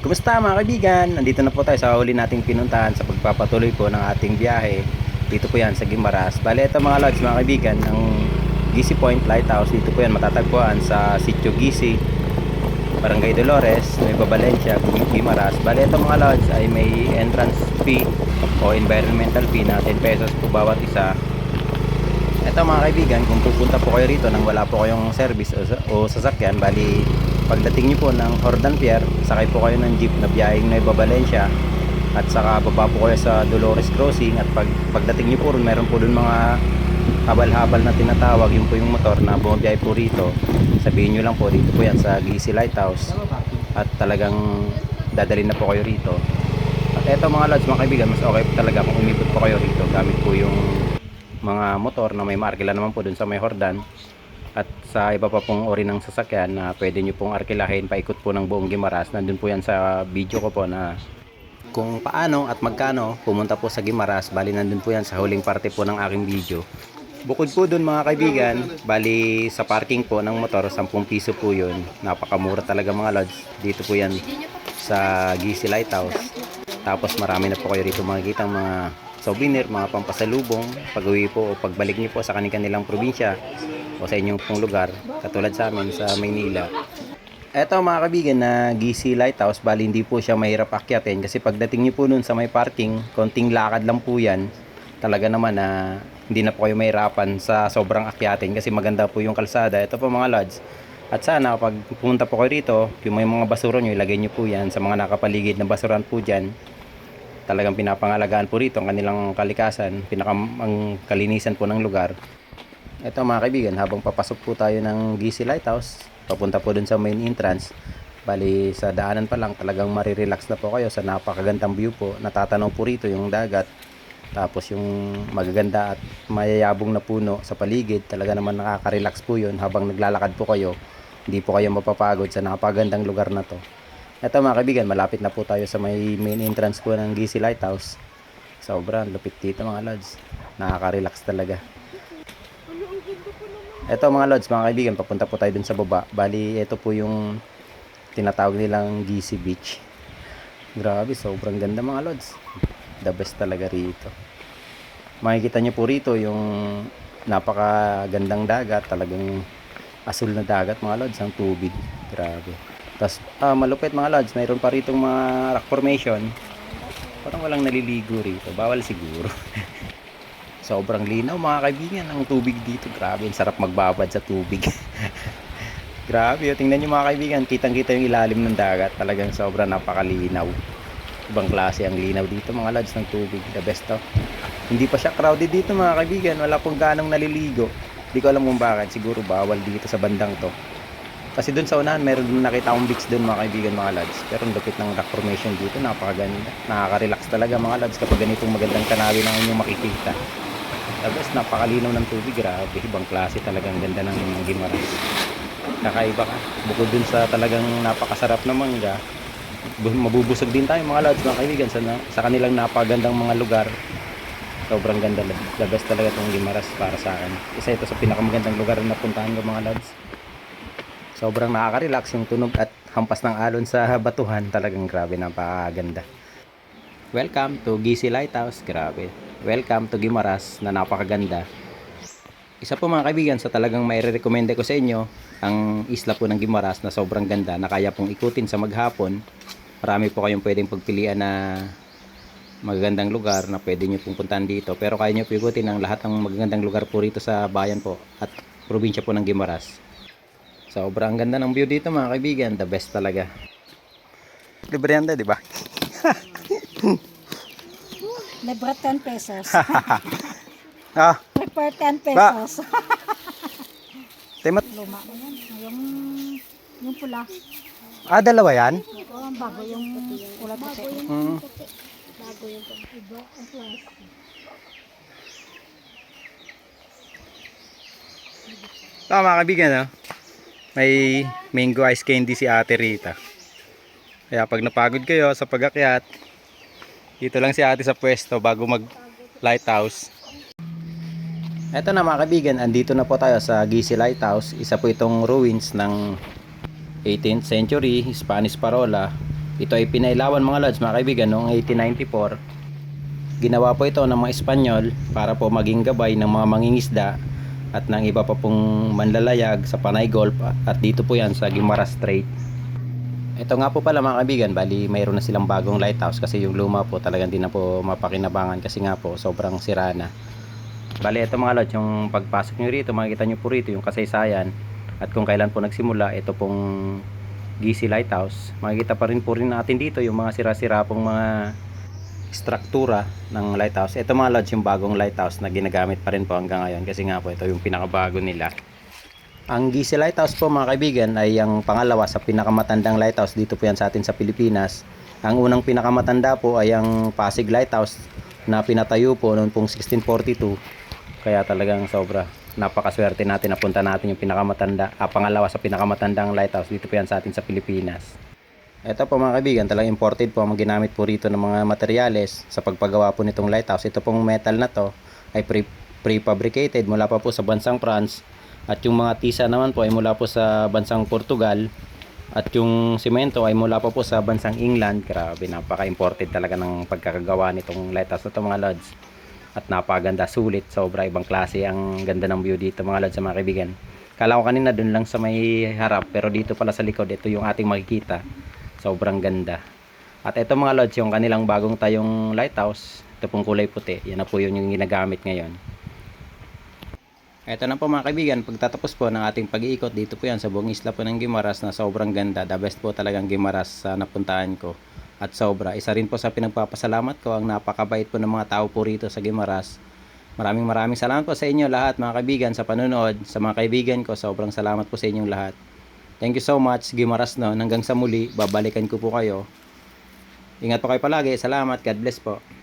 Kumusta mga kaibigan? Nandito na po tayo sa huli nating pinuntahan sa pagpapatuloy po ng ating biyahe. Dito po yan sa Gimaras. Bale, ito mga lods mga kaibigan, ang Gisi Point Lighthouse. Dito po yan matatagpuan sa Sitio Gisi, Barangay Dolores, Nueva Valencia, Gimaras. Bale, ito mga lods ay may entrance fee o environmental fee na 10 pesos po bawat isa. Ito mga kaibigan, kung pupunta po kayo rito nang wala po kayong service o, o sasakyan, bali pagdating nyo po ng Jordan Pier, sakay po kayo ng jeep na biyaheng Nueva Valencia at saka baba po kayo sa Dolores Crossing at pag, pagdating nyo po ron, meron po dun mga habal-habal na tinatawag, yun po yung motor na bumabiyahe po rito. Sabihin nyo lang po, dito po yan sa Gisi Lighthouse at talagang dadalhin na po kayo rito. At eto mga lads, mga kaibigan, mas okay po talaga kung umipot po kayo rito gamit po yung mga motor na may markila naman po dun sa may Hordan. At sa iba pa pong ori ng sasakyan na pwede nyo pong arkilahin paikot po ng buong Gimaras. Nandun po yan sa video ko po na kung paano at magkano pumunta po sa Gimaras bali nandun po yan sa huling parte po ng aking video. Bukod po dun mga kaibigan bali sa parking po ng motor 10 piso po yun. Napakamura talaga mga lods. Dito po yan sa Gisi Lighthouse. Tapos marami na po kayo rito makikita mga souvenir, mga pampasalubong pag-uwi po o pagbalik niyo po sa kanilang probinsya o sa inyong pong lugar katulad sa amin sa Maynila. Eto mga kaibigan na GC Lighthouse bali hindi po siya mahirap akyatin kasi pagdating niyo po nun sa may parking konting lakad lang po yan. Talaga naman na hindi na po kayo mahirapan sa sobrang akyatin kasi maganda po yung kalsada. Ito po mga lods at sana pag pumunta po kayo rito yung may mga basura nyo ilagay nyo po yan sa mga nakapaligid na basuran po dyan talagang pinapangalagaan po rito ang kanilang kalikasan, pinaka ang kalinisan po ng lugar. Ito mga kaibigan, habang papasok po tayo ng GC Lighthouse, papunta po dun sa main entrance, bali sa daanan pa lang talagang marirelax na po kayo sa napakagandang view po. Natatanaw po rito yung dagat, tapos yung magaganda at mayayabong na puno sa paligid, talaga naman nakaka-relax po yun habang naglalakad po kayo. Hindi po kayo mapapagod sa napakagandang lugar na to. Ito mga kaibigan, malapit na po tayo sa may main entrance po ng GC Lighthouse. Sobrang lupit dito mga lods. Nakaka-relax talaga. Ito mga lods, mga kaibigan, papunta po tayo dun sa baba. Bali, ito po yung tinatawag nilang GC Beach. Grabe, sobrang ganda mga lods. The best talaga rito. Makikita niyo po rito yung napakagandang dagat, talagang asul na dagat mga lods, ang tubig. Grabe. Tapos ah, malupit mga lods, mayroon pa rito mga rock formation. Parang walang naliligo rito, bawal siguro. Sobrang linaw mga kaibigan ang tubig dito. Grabe, ang sarap magbabad sa tubig. Grabe, oh, tingnan nyo mga kaibigan, kitang-kita yung ilalim ng dagat. Talagang sobrang napakalinaw. Ibang klase ang linaw dito mga lods ng tubig. The best to. Hindi pa siya crowded dito mga kaibigan. Wala pong ganong naliligo. Hindi ko alam kung bakit. Siguro bawal dito sa bandang to. Kasi doon sa unahan, meron din nakita akong beach doon mga kaibigan mga lads. Pero ang lupit ng rock formation dito, napakaganda. Nakaka-relax talaga mga lads kapag ganitong magandang tanawin ang inyong makikita. Tapos napakalinaw ng tubig, grabe. Ibang klase talagang ganda ng Gimaras. Kakaiba ka. Bukod dun sa talagang napakasarap na mangga, bu- mabubusog din tayo mga lads mga kaibigan sa, sa kanilang napagandang mga lugar. Sobrang ganda. Best talaga itong Gimaras para sa akin. Isa ito sa pinakamagandang lugar na napuntahan ko mga lads. Sobrang nakaka-relax yung tunog at hampas ng alon sa batuhan. Talagang grabe, napakaganda. Welcome to Gisi Lighthouse. Grabe. Welcome to Gimaras na napakaganda. Isa po mga kaibigan sa talagang may recommend ko sa inyo ang isla po ng Gimaras na sobrang ganda na kaya pong ikutin sa maghapon. Marami po kayong pwedeng pagpilian na magagandang lugar na pwede nyo pong puntahan dito. Pero kaya nyo po ikutin ang lahat ng magagandang lugar po rito sa bayan po at probinsya po ng Gimaras. Sobrang ganda ng view dito mga kaibigan. The best talaga. Libre yan di ba? Libre 10 pesos. ah, Libre 10 pesos. temat. Luma ko yan. Yung, yung pula. Ah, dalawa yan? Oo, ang bago yung pula puti. Mm. Bago yung iba. Ang plastic. So mga kaibigan, no? May mango ice candy si ate Rita. Kaya pag napagod kayo sa pag-akyat, dito lang si ate sa pwesto bago mag lighthouse. Eto na mga kaibigan, andito na po tayo sa Gisi Lighthouse. Isa po itong ruins ng 18th century Spanish parola Ito ay pinailawan mga lods, mga kaibigan, noong 1894. Ginawa po ito ng mga Espanyol para po maging gabay ng mga mangingisda at ng iba pa pong manlalayag sa Panay Gulf at dito po yan sa Guimaras Strait. Ito nga po pala mga kaibigan, bali mayroon na silang bagong lighthouse kasi yung luma po talagang di na po mapakinabangan kasi nga po sobrang sira na. Bali ito mga lods, yung pagpasok nyo rito, makikita nyo po rito yung kasaysayan at kung kailan po nagsimula ito pong GC Lighthouse. Makikita pa rin po rin natin dito yung mga sira-sira pong mga struktura ng lighthouse. Ito mga lods, yung bagong lighthouse na ginagamit pa rin po hanggang ngayon kasi nga po ito yung pinakabago nila. Ang GC Lighthouse po mga kaibigan ay ang pangalawa sa pinakamatandang lighthouse dito po yan sa atin sa Pilipinas. Ang unang pinakamatanda po ay ang Pasig Lighthouse na pinatayo po noong pong 1642. Kaya talagang sobra. Napakaswerte natin napunta natin yung pinakamatanda, ah, pangalawa sa pinakamatandang lighthouse dito po yan sa atin sa Pilipinas. Ito po mga kaibigan, talagang imported po ang ginamit po rito ng mga materyales sa pagpagawa po nitong lighthouse. Ito pong metal na to ay pre- prefabricated mula pa po sa bansang France at yung mga tisa naman po ay mula po sa bansang Portugal at yung simento ay mula pa po sa bansang England. Grabe, napaka-imported talaga ng pagkakagawa nitong lighthouse na to mga lods. At napaganda, sulit, sobra ibang klase ang ganda ng view dito mga lods sa mga kaibigan. Kala ko kanina dun lang sa may harap pero dito pala sa likod ito yung ating makikita. Sobrang ganda. At ito mga lods yung kanilang bagong tayong lighthouse. Ito pong kulay puti. Yan na po yun yung ginagamit ngayon. Ito na po mga kaibigan, pagtatapos po ng ating pag-iikot dito po yan sa buong isla po ng Gimaras na sobrang ganda. The best po talagang Gimaras sa napuntahan ko. At sobra. Isa rin po sa pinagpapasalamat ko ang napakabait po ng mga tao po rito sa Gimaras. Maraming maraming salamat po sa inyo lahat mga kaibigan sa panonood. Sa mga kaibigan ko, sobrang salamat po sa inyong lahat. Thank you so much, Gimaras no. Hanggang sa muli, babalikan ko po kayo. Ingat po kayo palagi. Salamat. God bless po.